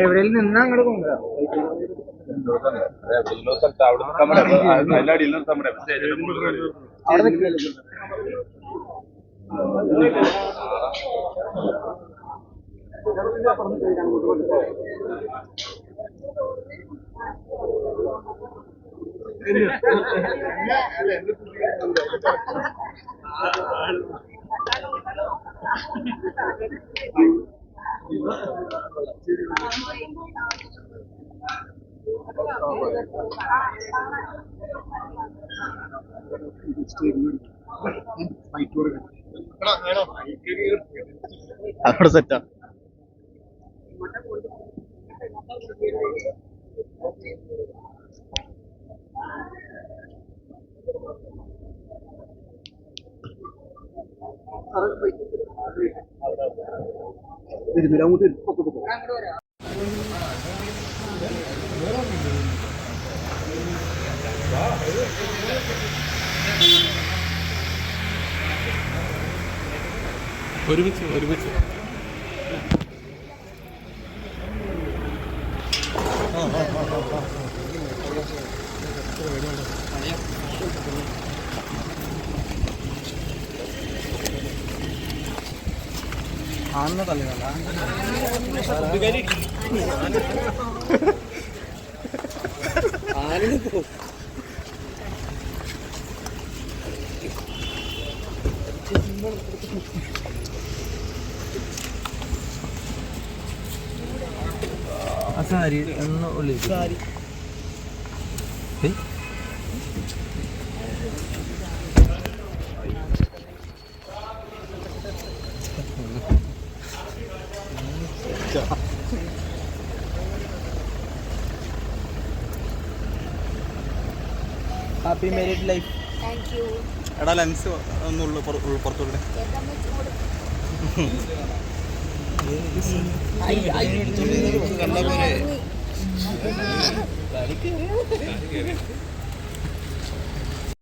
എവിടെയിൽ നിന്നാ അങ്ങോട്ട് കൊണ്ടുവരാം. അവിടെ അവിടെ സെറ്റാ ഒരുമിച്ച് ഒരുമിച്ച്. ആന്ന തലയല്ല സാരി ഒന്ന് ഉള്ളിൽ happy married life thank you എടാ ലെൻസ് ഒന്നുള്ളു പുറത്തോടെ കണ്ടാ പോരെ